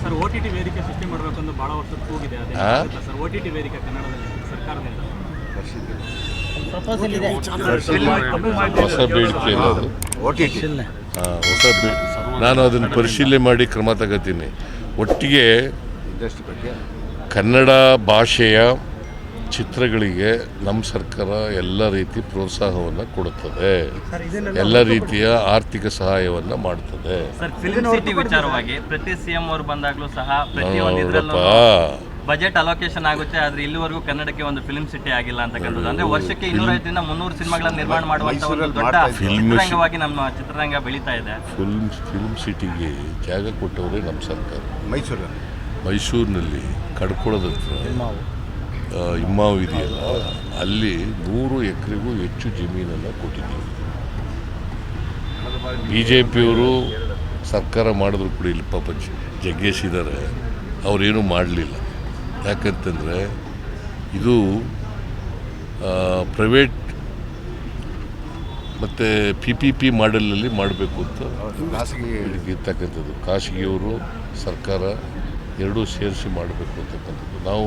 Sir O T T ವೇದಿಕೆ ಸೃಷ್ಟಿ ಮಾಡಬೇಕು ಅಂತ ಬಹಳ ವರ್ಷದ ಕೂಗಿದೆ. ಅದೇ ಸರ್? ಓ ಟಿ ಟಿ ವೇದಿಕೆ ಕನ್ನಡದಲ್ಲಿ ಸರ್ಕಾರದಿಂದ. ಪ್ರಪೋಸಲ್ ಇದೆ. ಹೊಸ ಬೇಡಿಕೆ ಇಲ್ಲ ಅದು ಓ ಟಿ ಟಿ. ಆ, ಹೊಸ ಬೇ ನಾನು ಅದನ್ನು ಪರಿಶೀಲನೆ ಮಾಡಿ ಕ್ರಮ ತಗೋತೀನಿ. ಒಟ್ಟಿಗೆ ಇಂಡಸ್ಟ್ರಿ ಬಗ್ಗೆ? ಕನ್ನಡ ಭಾಷೆಯ ಚಿತ್ರಗಳಿಗೆ ನಮ್ಮ ಸರ್ಕಾರ ಎಲ್ಲ ರೀತಿ ಪ್ರೋತ್ಸಾಹವನ್ನು ಕೊಡುತ್ತದೆ. ಎಲ್ಲ ರೀತಿಯ ಆರ್ಥಿಕ ಸಹಾಯವನ್ನು ಮಾಡ್ತದೆ. ಸರ್ ಫಿಲ್ಮ್ ಸಿಟಿ ವಿಚಾರವಾಗಿ ಪ್ರತಿ ಸಿಎಂ ಅವರು ಬಂದಾಗಲೂ ಸಹ ಬಜೆಟ್ ಅಲೋಕೇಶನ್ ಆಗುತ್ತೆ ಆದ್ರೆ ಇಲ್ಲಿವರೆಗೂ ಕನ್ನಡಕ್ಕೆ ಒಂದು ಫಿಲ್ಮ್ ಸಿಟಿ ಆಗಿಲ್ಲ ಅಂತಕ್ಕಂಥದ್ದು. ಅಂದ್ರೆ ವರ್ಷಕ್ಕೆ ಇನ್ನೂರೈದರಿಂದ ಮುನ್ನೂರು ಸಿನಿಮಾಗಳನ್ನ ನಿರ್ಮಾಣ ಮಾಡುವಂತ ಒಂದು ಮೈಸೂರಲ್ಲಿ ದೊಡ್ಡ. ಚಿತ್ರರಂಗವಾಗಿ ನಮ್ಮ ಚಿತ್ರರಂಗ ಬೆಳೀತಾ ಇದೆ. ಫಿಲ್ಮ್ ಫಿಲ್ಮ್ ಸಿಟಿಗೆ ಜಾಗ ಕೊಟ್ಟವರೇ ನಮ್ಮ ಸರ್ಕಾರ. ಮೈಸೂರಲ್ಲಿ. ಮೈಸೂರಿನಲ್ಲಿ ಕಡ್ಕೊಳದ ಹತ್ರ ಇಮ್ಮಾವು ಇದೆಯಲ್ಲ ಅಲ್ಲಿ ನೂರು ಎಕರೆಗೂ ಹೆಚ್ಚು ಜಮೀನನ್ನು ಕೊಟ್ಟಿದ್ದೀವಿ ಬಿ ಜೆ ಪಿಯವರು ಸರ್ಕಾರ ಮಾಡಿದ್ರು ಕೂಡ ಇಲ್ಲಿ ಪಾಪ ಜಗ್ಗೇಶ್ ಇದ್ದಾರೆ ಅವರೇನು ಮಾಡಲಿಲ್ಲ. ಯಾಕಂತಂದರೆ ಇದು ಪ್ರೈವೇಟ್ ಮತ್ತು ಪಿ ಪಿ ಪಿ ಮಾಡೆಲಲ್ಲಿ ಮಾಡಬೇಕು ಅಂತ ಖಾಸಗಿ ಇರ್ತಕ್ಕಂಥದ್ದು. ಖಾಸಗಿಯವರು ಸರ್ಕಾರ ಎರಡೂ ಸೇರಿಸಿ ಮಾಡಬೇಕು ಅಂತಕ್ಕಂಥದ್ದು. ನಾವು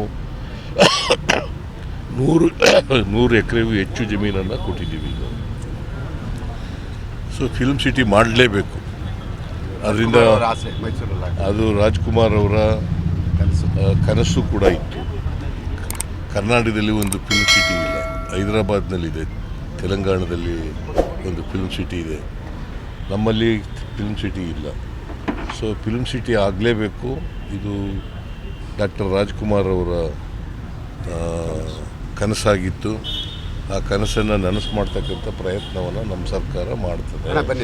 ನೂರು ನೂರು ಎಕರೆಗೂ ಹೆಚ್ಚು ಜಮೀನನ್ನು ಕೊಟ್ಟಿದ್ದೀವಿ ಈಗ. ಸೊ ಫಿಲ್ಮ್ ಸಿಟಿ ಮಾಡಲೇಬೇಕು. ಅದರಿಂದ ಅವ್ರ ಆಸೆ ಮೈಸೂರಲ್ಲಿ ಅದು ರಾಜ್ಕುಮಾರ್ ಅವರ ಕನಸು. ಕೂಡ ಇತ್ತು. ಕರ್ನಾಟಕದಲ್ಲಿ ಒಂದು ಫಿಲ್ಮ್ ಸಿಟಿ ಇಲ್ಲ. ಹೈದರಾಬಾದ್ನಲ್ಲಿದೆ. ತೆಲಂಗಾಣದಲ್ಲಿ ಒಂದು ಫಿಲ್ಮ್ ಸಿಟಿ ಇದೆ. ನಮ್ಮಲ್ಲಿ ಫಿಲ್ಮ್ ಸಿಟಿ ಇಲ್ಲ. ಸೊ ಫಿಲ್ಮ್ ಸಿಟಿ ಆಗಲೇಬೇಕು. ಇದು ಡಾಕ್ಟರ್ ರಾಜ್ಕುಮಾರ್ ಅವರ ಕನಸಾಗಿತ್ತು. ಆ ಕನಸನ್ನು ನನಸು ಮಾಡ್ತಕ್ಕಂಥ ಪ್ರಯತ್ನವನ್ನು ನಮ್ಮ ಸರ್ಕಾರ ಮಾಡ್ತದೆ.